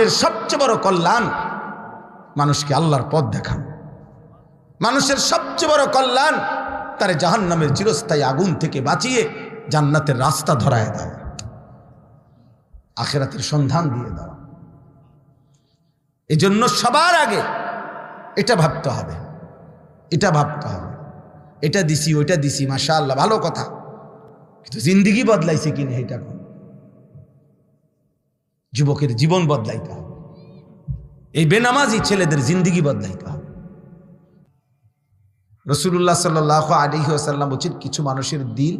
এর সবচেয়ে বড় কল্যাণ মানুষকে আল্লাহর পথ দেখানো। মানুষের সবচেয়ে বড় কল্যাণ তারে জাহান নামের চিরস্থায়ী আগুন থেকে বাঁচিয়ে জান্নাতের রাস্তা ধরায় দেওয়া আখেরাতের সন্ধান দিয়ে দেওয়া এজন্য সবার আগে এটা ভাবতে হবে। এটা ভাবতে হবে। এটা দিছি, ওইটা দিছি মাসা আল্লাহ ভালো কথা। কিন্তু জিন্দিগি বদলাইছে কিনা এটা কোন? যুবকের জীবন বদলাইতে হবে এই বেনামাজি ছেলেদের জিন্দিগি বদলাইতে হবে রসুল্লাহ সাল্লাহ আলী আসাল্লাম বলছেন, কিছু মানুষের দিল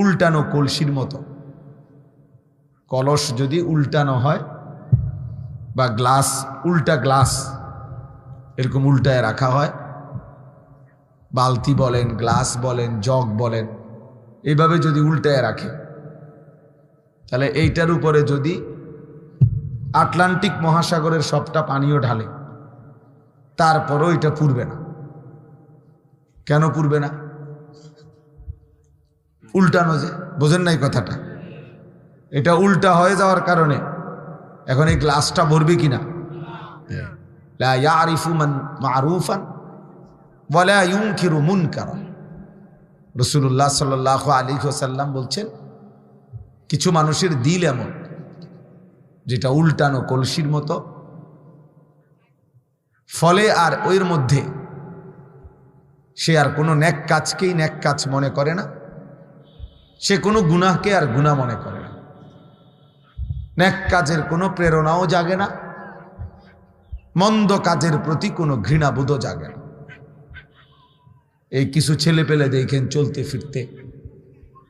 উল্টানো কলসির মতো। কলস যদি উল্টানো হয় বা গ্লাস, উল্টা গ্লাস এরকম উল্টায় রাখা হয়, বালতি বলেন, গ্লাস বলেন, জগ বলেন এইভাবে যদি উল্টায় রাখে, তাহলে এইটার উপরে যদি আটলান্টিক মহাসাগরের সবটা পানিও ঢালে। তারপরও এটা পুরবে না। কেন পুরবে না? উল্টানো যে, বোঝেন নাই কথাটা? এটা উল্টা হয়ে যাওয়ার কারণে। এখন এই গ্লাসটা ভরবে কিনা? লা ইয়ারিফু মান মারুফান ওয়ালা ইউনকিরু মুনকারা। রসুল্লাহ সাল্লাহ আলী সাল্লাম বলছেন, কিছু মানুষের দিল এমন। যেটা উল্টানো কলসির মতো। ফলে আর ওইর মধ্যে সে আর কোনো ন্যাক কাজকেই ন্যাক কাজ মনে করে না। সে কোনো গুনাহকে আর গুণা মনে করে না। ন্যাক কাজের কোনো প্রেরণাও জাগে না। মন্দ কাজের প্রতি কোনো ঘৃণাবোধও জাগে না। এই কিছু ছেলে পেলে দেখেন চলতে ফিরতে।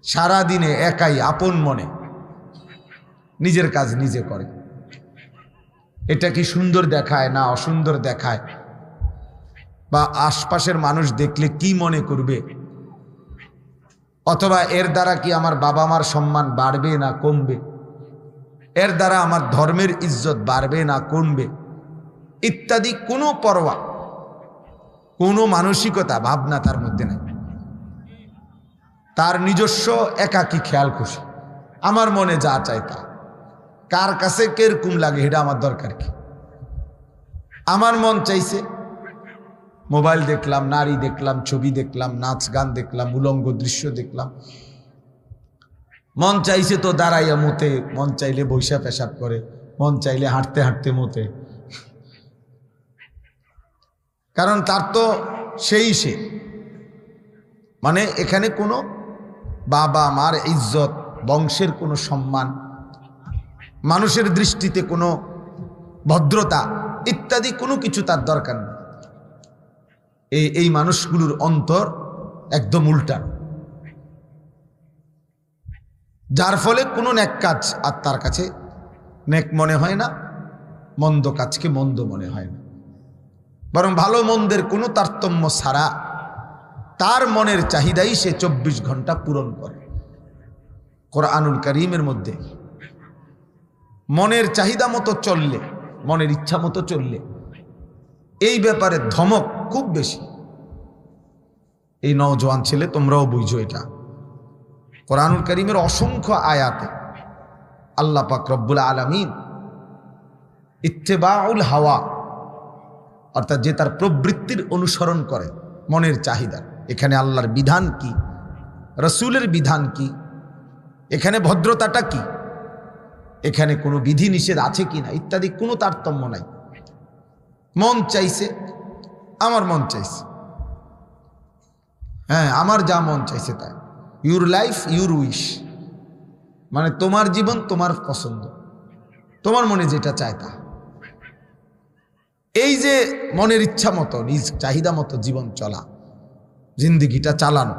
সারাদিনে একাই আপন মনে নিজের কাজ নিজে করে। এটা কি সুন্দর দেখায় না অসুন্দর দেখায়? বা আশপাশের মানুষ দেখলে কি মনে করবে? অথবা এর দ্বারা কি আমার বাবা মার সম্মান বাড়বে না কমবে? এর দ্বারা আমার ধর্মের ইজ্জত বাড়বে না কমবে? ইত্যাদি কোনো পরোয়া, কোনো মানসিকতা, ভাবনা তার মধ্যে নাই। তার নিজস্ব একাকী খেয়াল খুশি। আমার মনে যা চাই তা। কার কাছে কেরকম লাগে এটা আমার দরকার কি? আমার মন চাইছে, মোবাইল দেখলাম, নারী দেখলাম, ছবি দেখলাম, নাচ গান দেখলাম, উলঙ্গ দৃশ্য দেখলাম। মন চাইছে তো দাঁড়াইয়া মতে, মন চাইলে বৈশা পেশাব করে, মন চাইলে হাঁটতে হাঁটতে মতে। কারণ তার তো সেই সে। মানে এখানে কোনো বাবা মার ইজ্জত, বংশের কোনো সম্মান মানুষের দৃষ্টিতে কোনো ভদ্রতা ইত্যাদি কোনো কিছু তার দরকার নেই। এই এই মানুষগুলোর অন্তর একদম উল্টান। যার ফলে কোনো ন্যাক কাজ আর তার কাছে ন্যাক মনে হয় না, মন্দ কাজকে মন্দ মনে হয় না। বরং ভালো মন্দের কোনো তারতম্য ছাড়া তার মনের চাহিদাই সে চব্বিশ ঘণ্টা পূরণ করে। কোরআনুল করিমের মধ্যে মনের চাহিদা মতো চললে, মনের ইচ্ছা মতো চললে, এই ব্যাপারে ধমক খুব বেশি। এই নওজোয়ান ছেলে, তোমরাও বুঝো এটা। কোরআনুল করিমের অসংখ্য আয়াতে আল্লাহ পাক রব্বুল আলমিন ইত্তেবাউল হাওয়া, অর্থাৎ যে তার প্রবৃত্তির অনুসরণ করে মনের চাহিদা। এখানে আল্লাহর বিধান কি? রসুলের বিধান কি? এখানে ভদ্রতাটা কি? এখানে কোনো বিধি নিষেধ আছে কি না? ইত্যাদি কোনো তারতম্য নাই। মন চাইছে, আমার মন চাইছে। হ্যাঁ আমার যা মন চাইছে তাই। ইউর লাইফ ইউর উইশ মানে তোমার জীবন, তোমার পছন্দ। তোমার মনে যেটা চায় তা। এই যে মনের ইচ্ছা মতো, নিজ চাহিদা মতো জীবন চলা, জিন্দিগিটা চালানো।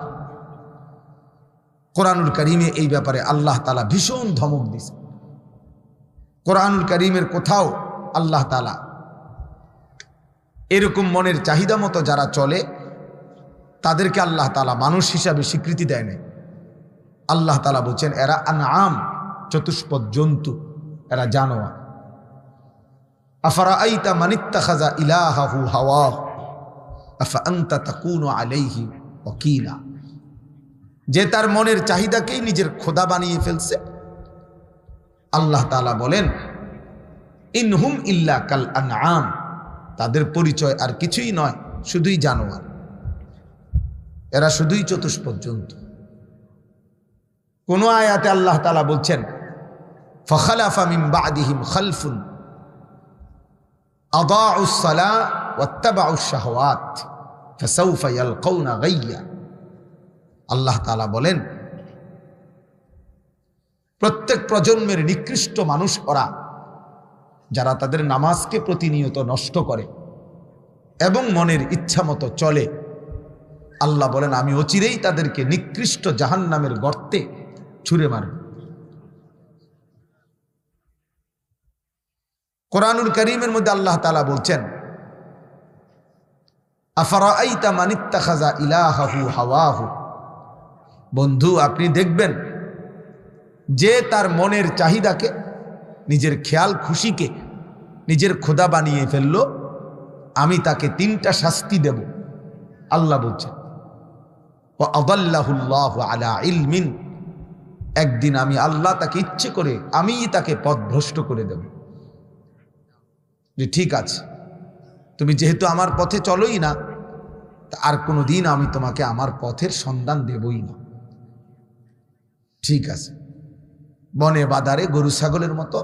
কোরআনুল করিমে এই ব্যাপারে আল্লাহ তালা ভীষণ ধমক দিছে কোরআনুল করিমের কোথাও আল্লাহ তালা এরকম মনের চাহিদা মতো যারা চলে, তাদেরকে আল্লাহ তালা মানুষ হিসাবে স্বীকৃতি দেয় নাই। আল্লাহ তালা বলছেন, এরা আন আম চতুষ্পদ জন্তু, এরা জানোয়া আফারা আইতা মানিত্তা খাজা ইলাহাহু হাওয়া আফা আন্তা তাকুন আলাইহি ওকিনা যে তার মনের চাহিদাকেই নিজের খোদা বানিয়ে ফেলছে আল্লাহ তালা বলেন, ইনহুম ইল্লা কাল আনআম তাদের পরিচয় আর কিছুই নয়, শুধুই জানোয়ার। এরা শুধুই চতুষ্পদ জন্তু কোনো আয়াতে আল্লাহ তালা বলছেন, ফখালাফা মিম বাদিহিম খালফুন আদাউসালা ওয়াত্তাবাউসাহওয়াত ফসাউফা ইয়ালকাউনা গাইয়া আল্লাহ তালা বলেন প্রত্যেক প্রজন্মের নিকৃষ্ট মানুষ ওরা, যারা তাদের নামাজকে প্রতিনিয়ত নষ্ট করে এবং মনের ইচ্ছা মতো চলে। আল্লাহ বলেন, আমি অচিরেই তাদেরকে নিকৃষ্ট জাহান্নামের গর্তে ছুঁড়ে মারব। কোরআনুল করিমের মধ্যে আল্লাহ তালা বলছেন আফারাইতা মানিত্তা খাজা ইলাহাহু হাওয়াহু? বন্ধু, আপনি দেখবেন যে তার মনের চাহিদাকে, নিজের খেয়াল খুশিকে, নিজের খোদা বানিয়ে ফেলল, আমি তাকে তিনটা শাস্তি দেব। আল্লাহ বলছেন ও আদাল্লাহুল্লাহ আলা ইলমিন একদিন আমি আল্লাহ তাকে ইচ্ছে করে আমিই তাকে পথভ্রষ্ট করে দেব। যে ঠিক আছে, তুমি যেহেতু আমার পথে চলোই না আর কোনো দিন আমি তোমাকে আমার পথের সন্ধান দেবই না। ঠিক আছে। বনে বাদারে গরু ছাগলের মতো,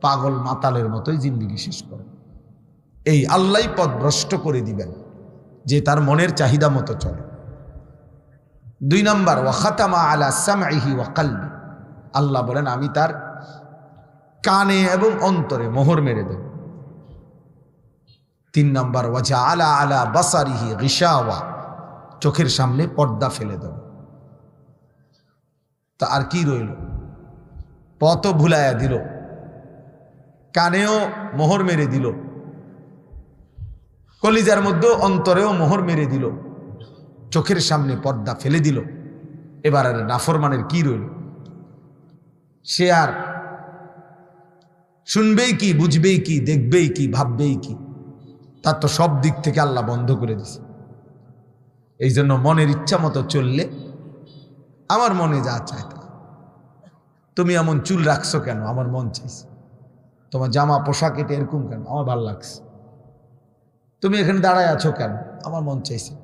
পাগল মাতালের মতোই জিন্দিগি শেষ করে। এই আল্লাহ পথ ভ্রষ্ট করে দিবেন, যে তার মনের চাহিদা মতো চলে। দুই নম্বর ওয়াখাতামা আলা সামাইহি ওয়াকালবি আল্লাহ বলেন, আমি তার কানে এবং অন্তরে মোহর মেরে দেব। তিন নম্বর ওয়াজা আলা আলা বাসারিহি রিসাওয়া চোখের সামনে পর্দা ফেলে দেব। তা আর কি রইল? পথ ভুলাইয়া দিল। কানেও মোহর মেরে দিল। কলিজার মধ্যেও অন্তরেও মোহর মেরে দিল। চোখের সামনে পর্দা ফেলে দিল। এবার আর নাফরমানের কি রইল? সে আর শুনবেই কি, বুঝবেই কি, দেখবেই কি, ভাববেই কি? তার তো সব দিক থেকে আল্লাহ বন্ধ করে দিছে। এই জন্য মনের ইচ্ছা মতো চললে আমার মনে যা চায় তুমি এমন চুল রাখছো কেন? আমার মন চাইছে। তোমার জামা, পোশাক, এটা এরকম কেন? আমার ভালো লাগছে। তুমি এখানে দাঁড়ায় আছো কেন? আমার মন চাইছে।